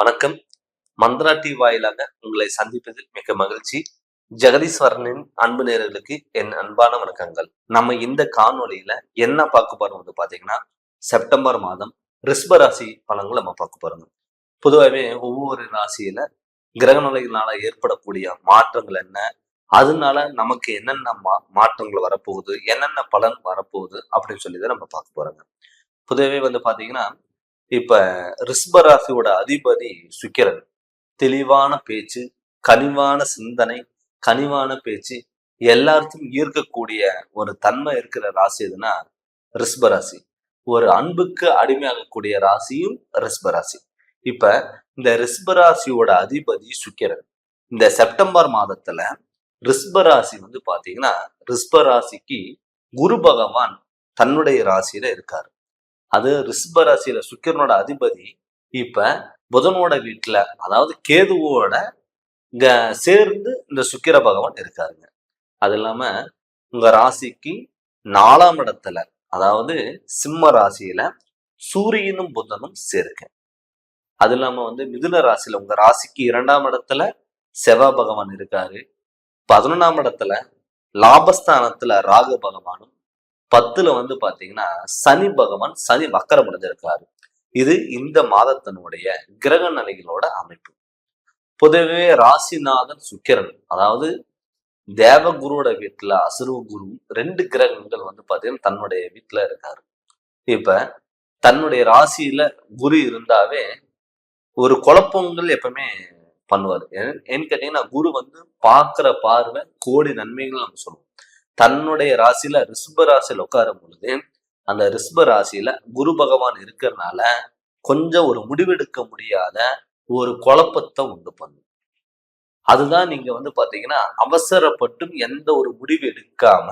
வணக்கம். மந்த்ரா டி வாயிலாக உங்களை சந்திப்பதில் மிக மகிழ்ச்சி. ஜெகதீஸ்வரனின் அன்பு நேரர்களுக்கு என் அன்பான வணக்கங்கள். நம்ம இந்த காணொலியில என்ன பார்க்க போறோம் வந்து பாத்தீங்கன்னா செப்டம்பர் மாதம் ரிஷப ராசி பலன்கள் நம்ம பார்க்க போறோம். பொதுவாகவே ஒவ்வொரு ராசியில கிரக ஏற்படக்கூடிய மாற்றங்கள் என்ன? அதனால நமக்கு என்னென்ன மா மாற்றங்கள் வரப்போகுது? என்னென்ன பலன் வரப்போகுது? அப்படின்னு சொல்லி தான் நம்ம பார்க்க போறோங்க. பொதுவே வந்து பாத்தீங்கன்னா இப்ப ரிஷபராசியோட அதிபதி சுக்கிரன். தெளிவான பேச்சு கனிவான சிந்தனை கனிவான பேச்சு எல்லாருக்கும் ஈர்க்கக்கூடிய ஒரு தன்மை இருக்கிற ராசி எதுனா ரிஷபராசி ஒரு அன்புக்கு அடிமையாகக்கூடிய ராசியும் ரிஸ்பராசி. இப்ப இந்த ரிஷபராசியோட அதிபதி சுக்கிரன். இந்த செப்டம்பர் மாதத்துல ரிஷபராசி வந்து பாத்தீங்கன்னா ரிஷபராசிக்கு குரு பகவான் தன்னுடைய ராசியில இருக்காரு. அது ரிஷப ராசியில சுக்கிரனோட அதிபதி. இப்ப புதனோட வீட்டுல அதாவது கேதுவோட இங்க சேர்ந்து இந்த சுக்கிர பகவான் இருக்காருங்க. அது இல்லாம உங்க ராசிக்கு நாலாம் இடத்துல அதாவது சிம்ம ராசியில சூரியனும் புதனும் சேர்க்க. அது இல்லாம வந்து மிதுன ராசியில உங்க ராசிக்கு இரண்டாம் இடத்துல செவ்வாய் பகவான் இருக்காரு. பதினொன்றாம் இடத்துல லாபஸ்தானத்துல ராகு பகவானும் பத்துல வந்து பாத்தீங்கன்னா சனி பகவான் சனி வக்கரம் அடைஞ்சிருக்கிறாரு. இது இந்த மாதத்தினுடைய கிரக நிலைகளோட அமைப்பு. பொதுவே ராசிநாதன் சுக்கிரன் அதாவது தேவகுருவோட வீட்டுல அசுர்வ குரு ரெண்டு கிரகங்கள் வந்து பாத்தீங்கன்னா தன்னுடைய வீட்டுல இருக்காரு. இப்ப தன்னுடைய ராசியில குரு இருந்தாவே ஒரு குழப்பங்கள் எப்பவுமே பண்ணுவார். ஏன்னு கேட்டீங்கன்னா குரு வந்து பார்க்குற பார்வை கோடி நன்மைகள் நம்ம சொல்லுவோம். தன்னுடைய ராசியில ரிஷப ராசியில உட்காரும் பொழுது அந்த ரிஷப ராசியில குரு பகவான் இருக்கிறதுனால கொஞ்சம் ஒரு முடிவெடுக்க முடியாத ஒரு குழப்பத்தை உண்டு பண்ணும். அதுதான் நீங்க வந்து பாத்தீங்கன்னா அவசரப்பட்டும் எந்த ஒரு முடிவு எடுக்காம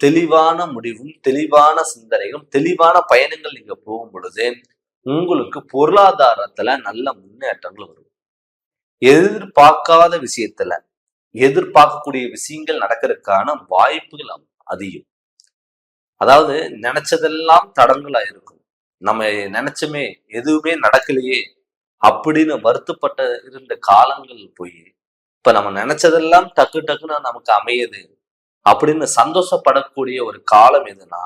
தெளிவான முடிவும் தெளிவான சிந்தனையும் தெளிவான பயணங்கள் நீங்க போகும் பொழுது உங்களுக்கு பொருளாதாரத்துல நல்ல முன்னேற்றங்கள் வரும். எதிர்பார்க்காத விஷயத்துல எதிர்பார்க்கக்கூடிய விஷயங்கள் நடக்கிறதுக்கான வாய்ப்புகள் அதிகம். அதாவது நினைச்சதெல்லாம் தடங்களா இருக்கும். நம்ம நினைச்சோமே எதுவுமே நடக்கலையே அப்படின்னு வருத்தப்பட்ட இருந்த காலங்கள் போய் இப்ப நம்ம நினைச்சதெல்லாம் டக்கு டக்குன்னு நமக்கு அமையுது அப்படின்னு சந்தோஷப்படக்கூடிய ஒரு காலம் எதுனா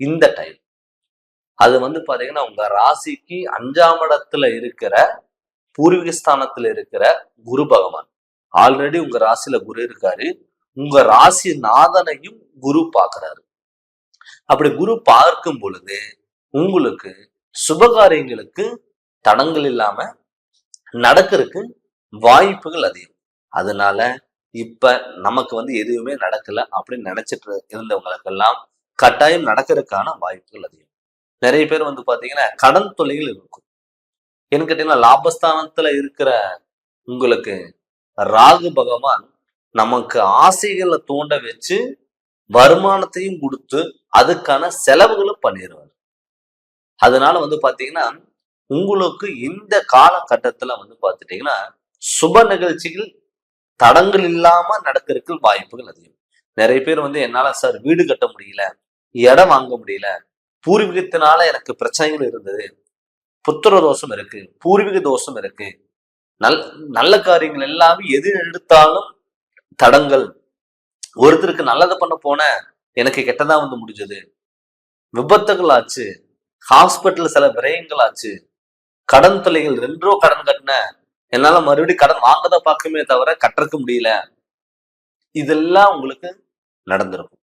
இந்த டைம் அது வந்து பாத்தீங்கன்னா உங்க ராசிக்கு அஞ்சாம் இடத்துல இருக்கிற பூர்வீக ஸ்தானத்துல இருக்கிற குரு பகவான். ஆல்ரெடி உங்க ராசியில குரு இருக்காரு. உங்க ராசி நாதனையும் குரு பார்க்கிறாரு. அப்படி குரு பார்க்கும் பொழுது உங்களுக்கு சுபகாரியங்களுக்கு தடங்கள் இல்லாம நடக்கிறதுக்கு வாய்ப்புகள் அதிகம். அதனால இப்ப நமக்கு வந்து எதுவுமே நடக்கல அப்படின்னு நினைச்சிட்டு இருந்தவங்களுக்கெல்லாம் கட்டாயம் நடக்கிறதுக்கான வாய்ப்புகள் அதிகம். நிறைய பேர் வந்து பாத்தீங்கன்னா கடன் தொல்லைகள் இருக்கும். என்ன கேட்டீங்கன்னா லாபஸ்தானத்துல இருக்கிற உங்களுக்கு ராகு பகவான் நமக்கு ஆசைகளை தூண்ட வச்சு வருமானத்தையும் கொடுத்து அதுக்கான செலவுகளும் பண்ணிடுவார். அதனால வந்து பாத்தீங்கன்னா உங்களுக்கு இந்த காலகட்டத்துல வந்து பாத்துட்டீங்கன்னா சுப நிகழ்ச்சிகள் தடங்கள் இல்லாம நடக்கிறதுக்கு வாய்ப்புகள் அதிகம். நிறைய பேர் வந்து என்னால சார் வீடு கட்ட முடியல இடம் வாங்க முடியல பூர்வீகத்தினால எனக்கு பிரச்சனைகள் இருந்தது புத்திர தோஷம் இருக்கு பூர்வீக தோஷம் இருக்கு நல் நல்ல காரியங்கள் எல்லாமே எது எடுத்தாலும் தடங்கள். ஒருத்தருக்கு நல்லது பண்ண போன எனக்கு கெட்டதா வந்து முடிஞ்சது. விபத்துகள் ஆச்சு ஹாஸ்பிட்டல் சில விரயங்கள் ஆச்சு கடன் தொல்லைகள் ரெண்டு ரூபா கடன் கட்டின. என்னால மறுபடியும் கடன் வாங்கத பார்க்கவே தவிர கட்டுறக்க முடியல. இதெல்லாம் உங்களுக்கு நடந்திருக்கும்.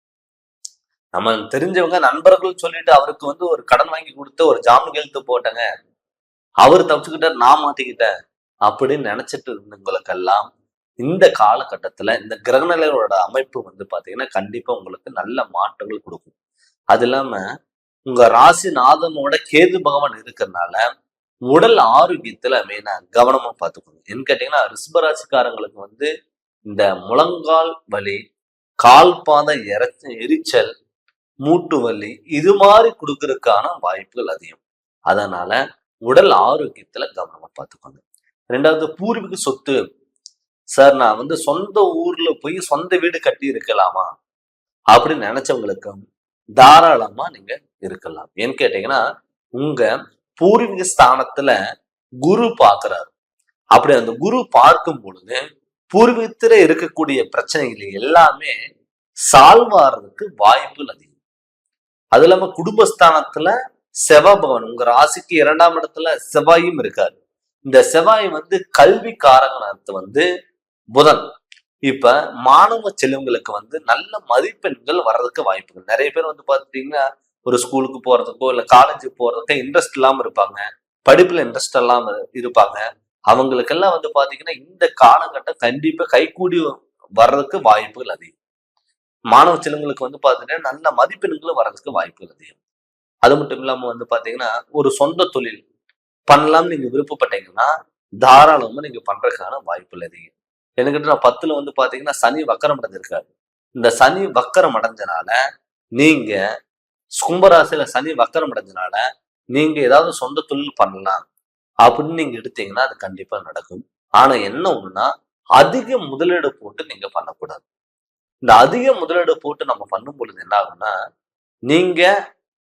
நம்ம தெரிஞ்சவங்க நண்பர்கள் சொல்லிட்டு அவருக்கு வந்து ஒரு கடன் வாங்கி கொடுத்து ஒரு ஜாமீன் எழுத்து போட்டங்க. அவர் தப்பிச்சுக்கிட்டார் நான் மாட்டிக்கிட்டேன் அப்படின்னு நினைச்சிட்டு இருந்தவங்களுக்கெல்லாம் இந்த காலகட்டத்துல இந்த கிரகநிலையோட அமைப்பு வந்து பாத்தீங்கன்னா கண்டிப்பா உங்களுக்கு நல்ல மாற்றங்கள் கொடுக்கும். அது இல்லாம உங்க ராசி நாதனோட கேது பகவான் இருக்கிறதுனால உடல் ஆரோக்கியத்துல மெயினா கவனமா பார்த்துக்கணும் என்ன கேட்டீங்கன்னா ரிஷபராசிக்காரங்களுக்கு வந்து இந்த முழங்கால் வலி கால் பாத எரச்ச எரிச்சல் மூட்டு வலி இது மாதிரி கொடுக்கறதுக்கான வாய்ப்புகள் அதிகம். அதனால உடல் ஆரோக்கியத்துல கவனமா பார்த்துக்கோங்க ரெண்டாவது பூர்வீக சொத்து. சார் நான் வந்து சொந்த ஊர்ல போய் சொந்த வீடு கட்டி இருக்கலாமா அப்படின்னு நினைச்சவங்களுக்கு தாராளமா நீங்க இருக்கலாம். ஏன்னு கேட்டீங்கன்னா உங்க பூர்வீக ஸ்தானத்துல குரு பாக்குறாரு அப்படி அந்த குரு பார்க்கும் பொழுது பூர்வீகத்துல இருக்கக்கூடிய பிரச்சனைகள் எல்லாமே சால்வ் ஆகிறதுக்கு வாய்ப்புகள் அதிகம். அது இல்லாம குடும்பஸ்தானத்துல செவ்வாய் உங்க ராசிக்கு இரண்டாம் இடத்துல செவ்வாயும் இருக்காரு. இந்த செவ்வாய் வந்து கல்வி காரகணத்து வந்து புதன். இப்ப மாணவ செல்வங்களுக்கு வந்து நல்ல மதிப்பெண்கள் வர்றதுக்கு வாய்ப்புகள். நிறைய பேர் வந்து பாத்துட்டீங்கன்னா ஒரு ஸ்கூலுக்கு போறதுக்கோ இல்ல காலேஜுக்கு போறதுக்கோ இன்ட்ரெஸ்ட் இல்லாம இருப்பாங்க. படிப்புல இன்ட்ரெஸ்ட் இல்லாம இருப்பாங்க. அவங்களுக்கெல்லாம் வந்து பாத்தீங்கன்னா இந்த காலகட்டம் கண்டிப்பா கைகூடி வர்றதுக்கு வாய்ப்புகள் அதிகம். மாணவ செல்வங்களுக்கு வந்து பாத்தீங்கன்னா நல்ல மதிப்பெண்களும் வர்றதுக்கு வாய்ப்புகள் அதிகம். அது மட்டும் இல்லாம வந்து பாத்தீங்கன்னா ஒரு சொந்த தொழில் பண்ணலாம்னு நீங்க விருப்பப்பட்டீங்கன்னா தாராளமா நீங்க பண்றதுக்கான வாய்ப்பு இல்லை எனக்கிட்ட நான் பத்துல வந்து பாத்தீங்கன்னா சனி வக்கரம் அடைஞ்சிருக்காரு. இந்த சனி வக்கரம் அடைஞ்சனால நீங்க கும்பராசியில சனி வக்கரம் அடைஞ்சனால நீங்க ஏதாவது சொந்த தொழில் பண்ணலாம் அப்படின்னு நீங்க எடுத்தீங்கன்னா அது கண்டிப்பா நடக்கும். ஆனா என்ன ஒண்ணுன்னா அதிக முதலீடு போட்டு நீங்க பண்ணக்கூடாது. இந்த அதிக முதலீடு போட்டு நம்ம பண்ணும் பொழுது என்ன ஆகும்னா நீங்க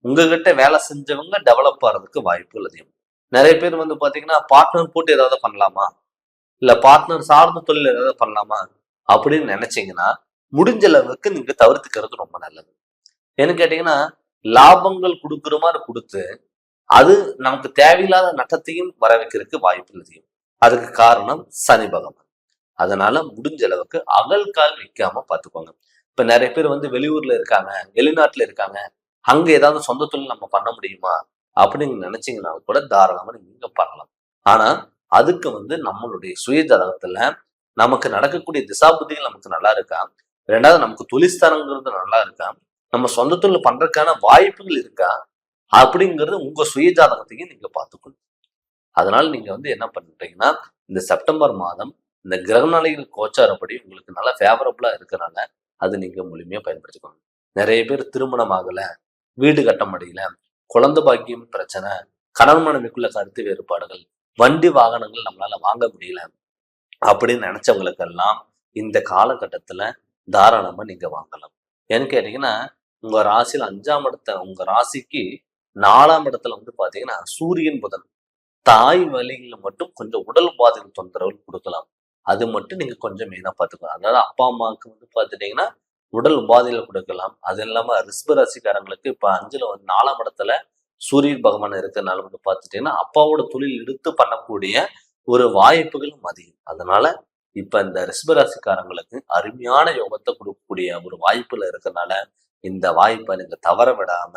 உங்ககிட்ட வேலை செஞ்சவங்க டெவலப் ஆகிறதுக்கு வாய்ப்புகள் அதிகம் நிறைய பேர் வந்து பாத்தீங்கன்னா பார்ட்னர் போட்டு ஏதாவது பண்ணலாமா? இல்ல பார்ட்னர் சார்ந்த தொழில் ஏதாவது பண்ணலாமா? அப்படின்னு நினைச்சீங்கன்னா முடிஞ்ச அளவுக்கு நீங்க தவிர்த்துக்கிறது ரொம்ப நல்லது. ஏன்னு கேட்டீங்கன்னா லாபங்கள் கொடுக்குற மாதிரி கொடுத்து அது நமக்கு தேவையில்லாத நட்டத்தையும் வர வைக்கிறதுக்கு வாய்ப்பு அதிகம் அதுக்கு காரணம் சனி பகவான். அதனால முடிஞ்ச அளவுக்கு அகல் கால் வைக்காம பார்த்துக்கோங்க. இப்ப நிறைய பேர் வந்து வெளியூர்ல இருக்காங்க வெளிநாட்டுல இருக்காங்க. அங்க ஏதாவது சொந்த தொழில் நம்ம பண்ண முடியுமா? அப்படின்னு நினைச்சீங்கன்னா கூட தாராளமா நீங்க பண்ணலாம். ஆனா அதுக்கு வந்து நம்மளுடைய சுய ஜாதகத்துல நமக்கு நடக்கக்கூடிய திசாபுத்திகள் நமக்கு நல்லா இருக்கா? ரெண்டாவது நமக்கு தொழிற்ஸ்தானங்கிறது நல்லா இருக்கா? நம்ம சொந்த தொழில் பண்றதுக்கான வாய்ப்புகள் இருக்கா? அப்படிங்கிறது உங்க சுய ஜாதகத்தையும் நீங்க பார்த்துக்கணும். அதனால நீங்க வந்து என்ன பண்ணிட்டீங்கன்னா இந்த செப்டம்பர் மாதம் இந்த கிரகநிலைகள் கோச்சாரப்படி உங்களுக்கு நல்லா ஃபேவரபுளா இருக்கிறனால அது நீங்க முழுமையா பயன்படுத்திக்கணும் நிறைய பேர் திருமணம் ஆகல வீடு கட்ட முடியல குழந்தை பாக்கியம் பிரச்சனை கணவன் மனைவிக்குள்ள கருத்து வேறுபாடுகள் வண்டி வாகனங்கள் நம்மளால வாங்க முடியல அப்படின்னு நினைச்சவங்களுக்கெல்லாம் இந்த காலகட்டத்துல தாராளமா நீங்க வாங்கலாம். ஏன்னு கேட்டீங்கன்னா உங்க ராசியில அஞ்சாம் இடத்த உங்க ராசிக்கு நாலாம் இடத்துல வந்து பாத்தீங்கன்னா சூரியன் புதன் தாய் வழியில மட்டும் கொஞ்சம் உடல் பாதிப்பு தொந்தரவு கொடுக்கலாம். அது மட்டும் நீங்க கொஞ்சம் மெயினா பாத்துக்கலாம் அதாவது அப்பா அம்மாவுக்கு வந்து பாத்துட்டீங்கன்னா உடல் உபாதையில கொடுக்கலாம். அது இல்லாம ரிஸ்ப ராசிக்காரங்களுக்கு இப்ப அஞ்சுல வந்து நாலாம் இடத்துல சூரியன் பகவான் இருக்கிறதுனால வந்து பார்த்துட்டீங்கன்னா அப்பாவோட தொழில் எடுத்து பண்ணக்கூடிய ஒரு வாய்ப்புகளும் அதிகம். அதனால இப்ப இந்த ரிஷபராசிக்காரங்களுக்கு அருமையான யோகத்தை கொடுக்கக்கூடிய ஒரு வாய்ப்புல இருக்கிறதுனால இந்த வாய்ப்பை நீங்க தவற விடாம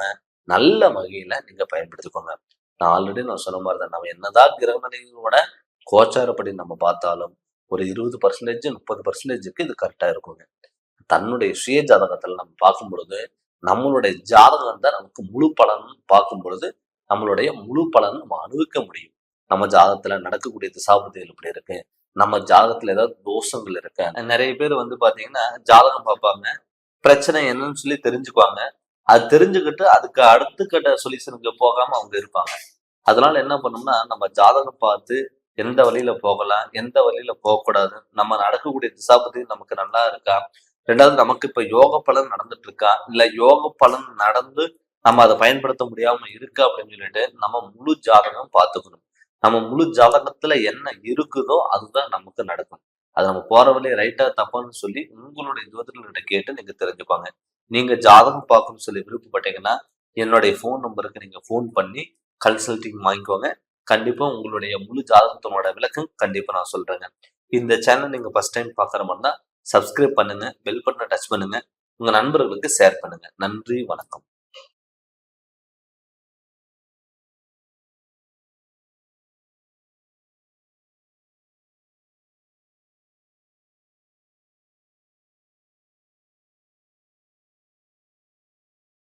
நல்ல வகையில நீங்க பயன்படுத்திக்கோங்க. நான் ஆல்ரெடி நான் சொன்ன மாதிரி தான் நம்ம என்னதான் கிரகநிலைகளோட கோச்சாரப்படி நம்ம பார்த்தாலும் ஒரு இருபது பர்சன்டேஜ் முப்பது பர்சன்டேஜுக்கு இது கரெக்டா இருக்குங்க. தன்னுடைய சுய ஜாதகத்துல நம்ம பார்க்கும் பொழுது நம்மளுடைய ஜாதகம் தான் நமக்கு முழு பலன் பார்க்கும் பொழுது நம்மளுடைய முழு பலன் நம்ம அனுபவிக்க முடியும். நம்ம ஜாதகத்துல நடக்கக்கூடிய திசாபுத்திகள் இப்படி இருக்கு. நம்ம ஜாதகத்துல ஏதாவது தோஷங்கள் இருக்கு. நிறைய பேர் வந்து பாத்தீங்கன்னா ஜாதகம் பார்ப்பாங்க. பிரச்சனை என்னன்னு சொல்லி தெரிஞ்சுக்குவாங்க. அது தெரிஞ்சுக்கிட்டு அதுக்கு அடுத்த கட்ட சொல்யூஷனுக்கு போகாம அவங்க இருப்பாங்க. அதனால என்ன பண்ணோம்னா நம்ம ஜாதகம் பார்த்து எந்த வழியில போகலாம் எந்த வழியில போகக்கூடாது நம்ம நடக்கக்கூடிய திசாபதி நமக்கு நல்லா இருக்கா ரெண்டாவது நமக்கு இப்ப யோக பலன் நடந்துட்டு இருக்கா இல்ல யோக பலன் நடந்து நம்ம அதை பயன்படுத்த முடியாம இருக்கு அப்படின்னு சொல்லிட்டு நம்ம முழு ஜாதகம் பார்த்துக்கணும். நம்ம முழு ஜாதகத்துல என்ன இருக்குதோ அதுதான் நமக்கு நடக்கும். அது நம்ம போற வழியே ரைட்டா தப்பான்னு சொல்லி உங்களுடைய ஜோதிடர்கிட்ட கேட்டு நீங்க தெரிஞ்சுப்பாங்க நீங்க ஜாதகம் பார்க்கணும்னு சொல்லி விருப்பப்பட்டீங்கன்னா என்னுடைய ஃபோன் நம்பருக்கு நீங்க ஃபோன் பண்ணி கன்சல்டிங் வாங்கிக்கோங்க. கண்டிப்பா உங்களுடைய முழு ஜாதகத்தோட விளக்கம் கண்டிப்பா நான் சொல்றேங்க. இந்த சேனல் நீங்க ஃபர்ஸ்ட் டைம் பாக்குற மாதிரி தான் சப்ஸ்கிரைப் பண்ணுங்க பெல் பட்டனை டச் பண்ணுங்க. உங்க நண்பர்களுக்கு ஷேர் பண்ணுங்க. நன்றி வணக்கம்.